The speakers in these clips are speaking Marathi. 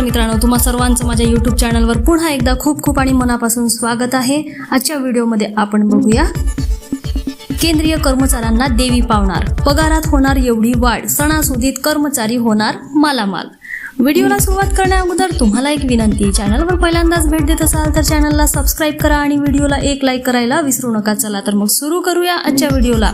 मित्रांनो तुम्हा सर्वांचं माझ्या यूट्यूब चॅनलवर पुन्हा एकदा खूप खूप आणि मनापासून स्वागत आहे. आजच्या व्हिडिओमध्ये आपण बघूया केंद्रीय कर्मचाऱ्यांना देवी पावणार. पगारात होणार एवढी वाढ सणासुदीत कर्मचारी होणार मालामाल. व्हिडिओला सुरुवात करण्या अगोदर तुम्हाला एक विनंती. चॅनलवर पहिल्यांदाच भेट देत असाल तर चॅनलला सबस्क्राईब करा आणि व्हिडिओला एक लाईक करायला विसरू नका. चला तर मग सुरू करूया आजच्या व्हिडिओला.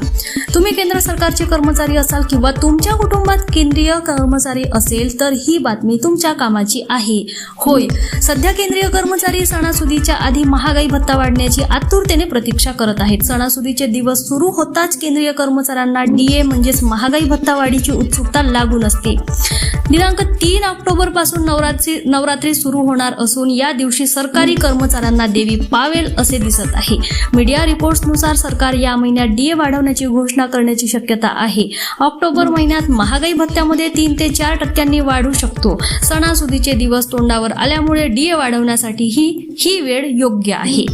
तुम्ही केंद्र सरकारचे कर्मचारी असाल किंवा तुमच्या कुटुंबात केंद्रीय कर्मचारी असेल तर ही बातमी तुमच्या कामाची आहे. होय. सध्या केंद्रीय कर्मचारी सणासुदीच्या आधी महागाई भत्ता वाढण्याची आतुरतेने प्रतीक्षा करत आहेत. सणासुदीचे दिवस सुरू होताच केंद्रीय कर्मचाऱ्यांना डीए म्हणजेच महागाई भत्ता वाढीची उत्सुकता लागून असते. दिनांक तीन ऑक्टोबरपासून नवरात्री नवरात्री सुरू होणार असून या दिवशी सरकारी कर्मचाऱ्यांना देवी पावेल असे दिसत आहे. मीडिया रिपोर्ट्सनुसार सरकार या महिन्यात डीए वाढवण्याची घोषणा करण्याची शक्यता आहे. ऑक्टोबर महिन्यात महागाई भत्त्यामध्ये तीन ते चार टक्क्यांनी वाढू शकतो. सणासुदीचे दिवस तोंडावर आल्यामुळे डीए वाढवण्यासाठीही ही वेळ योग्य आहे.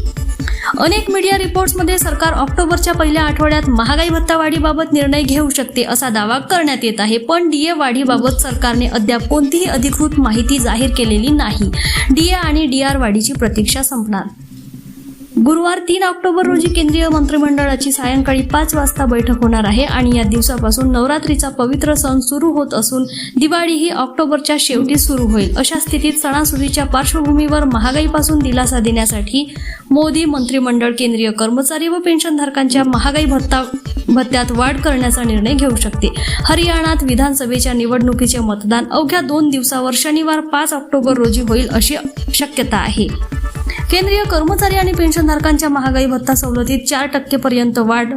अनेक मीडिया रिपोर्ट्समध्ये सरकार ऑक्टोबरच्या पहिल्या आठवड्यात महागाई भत्ता वाढीबाबत निर्णय घेऊ शकते असा दावा करण्यात येत आहे. पण डीए वाढीबाबत सरकारने अद्याप कोणतीही अधिकृत माहिती जाहीर केलेली नाही. डीए आणि डीआर वाढीची प्रतीक्षा संपणार. गुरुवार तीन ऑक्टोबर रोजी केंद्रीय मंत्रिमंडळाची सायंकाळी पाच वाजता बैठक होणार आहे आणि या दिवसापासून नवरात्रीचा पवित्र सण सुरू होत असून दिवाळी ही ऑक्टोबरच्या शेवटी सुरू होईल. अशा स्थितीत सणासुदीच्या पार्श्वभूमीवर महागाईपासून दिलासा देण्यासाठी मोदी मंत्रिमंडळ केंद्रीय कर्मचारी व पेन्शनधारकांच्या महागाई भत्ता भत्त्यात वाढ करण्याचा निर्णय घेऊ शकते हरियाणात विधानसभेच्या निवडणुकीचे मतदान अवघ्या दोन दिवसावर शनिवार पाच ऑक्टोबर रोजी होईल अशी शक्यता आहे. केंद्रीय कर्मचारी आणि पेन्शनधारकांच्या महागाई भत्ता सवलतीत चार टक्केपर्यंत वाढ.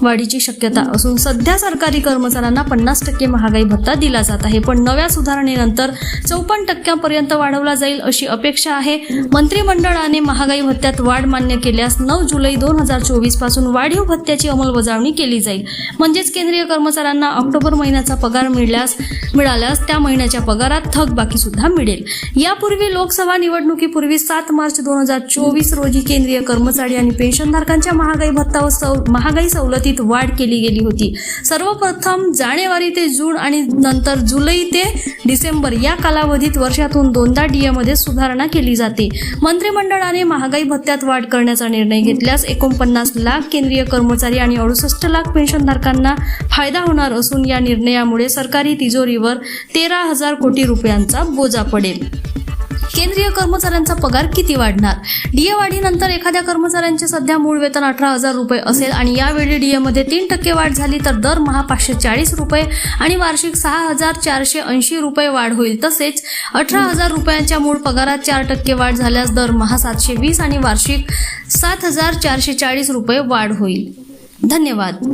वाढीची शक्यता असून सध्या सरकारी कर्मचाऱ्यांना पन्नास टक्के महागाई भत्ता दिला जात आहे. पण नव्या सुधारणेनंतर चौपन्न टक्क्यांपर्यंत वाढवला जाईल अशी अपेक्षा आहे. मंत्रिमंडळाने महागाई भत्त्यात वाढ मान्य केल्यास नऊ जुलै दोन हजार चोवीसपासून वाढीव भत्त्याची अंमलबजावणी केली जाईल. म्हणजेच केंद्रीय कर्मचाऱ्यांना ऑक्टोबर महिन्याचा पगार मिळल्यास मिळाल्यास त्या महिन्याच्या पगारात थकबाकी सुद्धा मिळेल. यापूर्वी लोकसभा निवडणुकीपूर्वी सात मार्च दोन हजार हजार चोवीस रोजी केंद्रीय कर्मचारी आणि पेन्शनधारकांच्या महागाई भत्ता व सव महागाई सवलतीत वाढ केली गेली होती. सर्वप्रथम जानेवारी ते जून आणि नंतर जुलै ते डिसेंबर या कालावधीत वर्षातून दोनदा डीएमध्ये सुधारणा केली जाते. मंत्रिमंडळाने महागाई भत्त्यात वाढ करण्याचा निर्णय घेतल्यास एकोणपन्नास लाख केंद्रीय कर्मचारी आणि अडुसष्ट लाख पेन्शनधारकांना फायदा होणार असून या निर्णयामुळे सरकारी तिजोरीवर तेरा हजार कोटी रुपयांचा बोजा पडेल. केंद्रीय कर्मचाऱ्यांचा पगार किती वाढणार? डीए वाढीनंतर एखाद्या कर्मचाऱ्यांचे सध्या मूळ वेतन अठरा हजार रुपये असेल आणि यावेळी डीए मध्ये तीन टक्के वाढ झाली तर दरमहा पाचशे चाळीस रुपये आणि वार्षिक सहा हजार चारशे ऐंशी रुपये वाढ होईल. तसेच अठरा हजार रुपयांच्या मूळ पगारात चार टक्के वाढ झाल्यास दरमहा सातशे वीस आणि वार्षिक सात हजार चारशे चाळीस रुपये वाढ होईल. धन्यवाद.